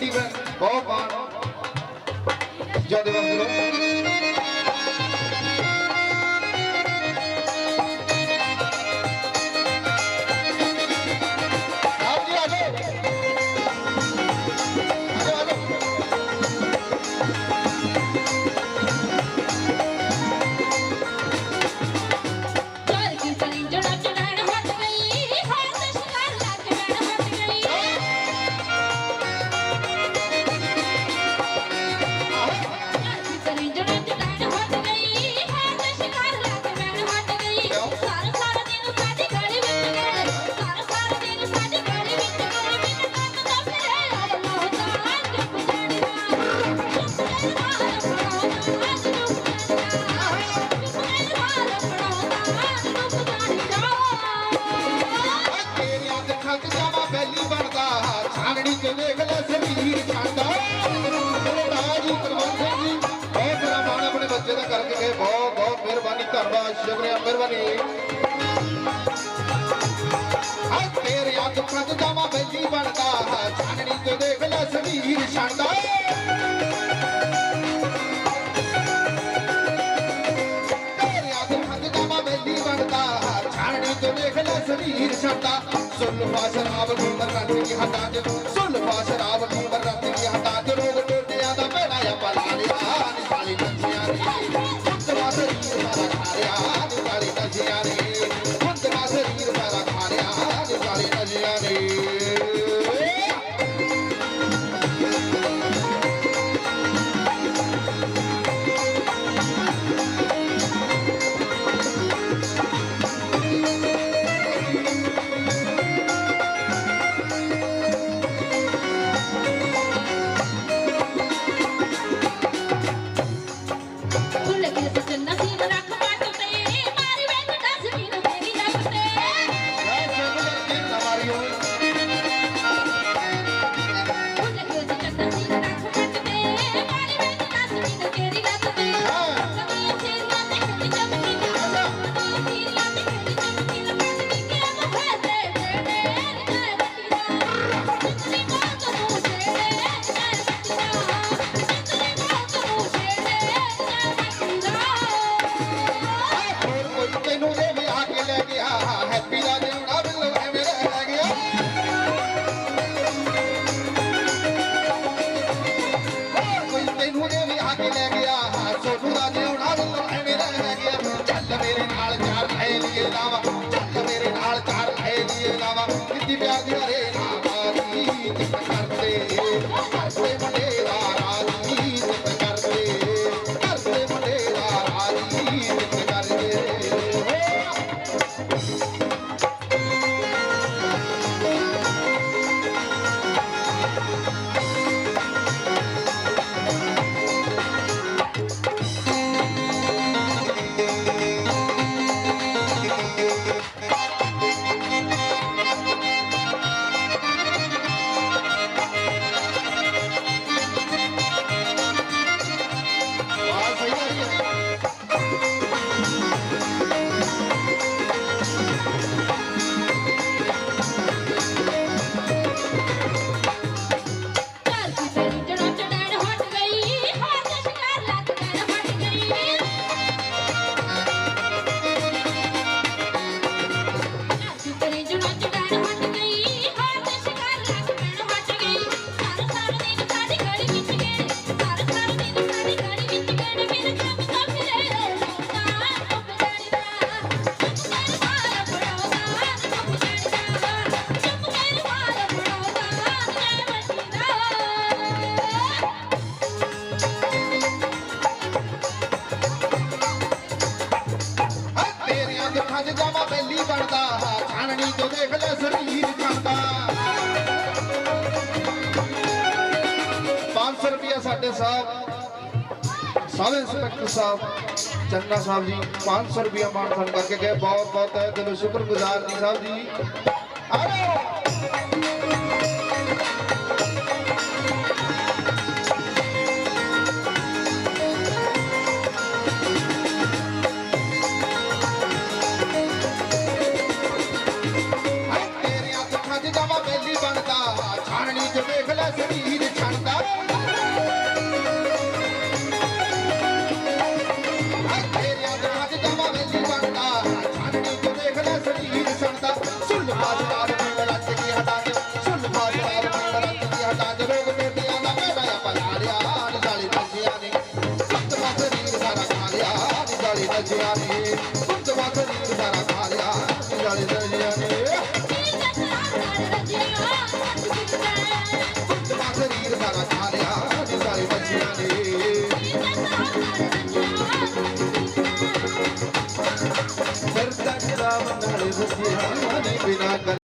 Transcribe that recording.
பாண்டிவன் கோபால் ਕੇ ਵੇਖ ਲੈ ਸਰੀਰ ਕਾਂਡਾ ਸਰਦਾਰ ਜੀ ਕੁਲਵੰਤ ਸਿੰਘ ਜੀ ਬਹੁਤ ਸਾਰਾ ਮਾਣ ਆਪਣੇ ਬੱਚੇ ਦਾ ਕਰਕੇ ਗਏ ਬਹੁਤ ਬਹੁਤ ਮਿਹਰਬਾਨੀ, ਧੰਨਵਾਦ, ਸ਼ੁਕਰੀਆ, ਮਿਹਰਬਾਨੀ। ਹਾਂ ਤੇਰੇ ਅੱਖ ਪ੍ਰਤ ਜਾਵਾ ਬੈਜੀ ਬਣਦਾ ਹੈ ਛਾਨਣੀ ਤੇ ਦੇਖ ਲੈ ਸਰੀਰ ਛਾਂਡਾ ਤੇਰੇ ਅੱਖ ਪ੍ਰਤ ਜਾਵਾ ਬੈਜੀ ਬਣਦਾ ਹੈ ਛਾਨਣੀ ਤੇ ਦੇਖ ਲੈ ਸਰੀਰ ਛਾਂਡਾ ਸੁਲਫਾ ਸ਼ਰਾਬ ਨੂੰ ਦੀ ਹਟਾ ਦੇ ਸੁਲਫਾ ਸ਼ਰਾਬ ਨੂੰ ਮਰਾਂਦੀ हंसते हंसते ਦੇਖ ਲੈ ਸਰੀਰ ਸਾਡੇ ਸਾਹਿਬ ਸਬ ਸਾਹਿਬ ਚੰਨਾ ਸਾਹਿਬ ਜੀ 500 ਰੁਪਿਆ ਮਾਨ ਸਾਨੂੰ ਕਰਕੇ ਗਏ। ਬਹੁਤ ਬਹੁਤ ਹੈ ਦਿਲੋਂ ਸ਼ੁਕਰਗੁਜ਼ਾਰ ਜੀ ਸਾਹਿਬ ਜੀ। ਆਓ! आती है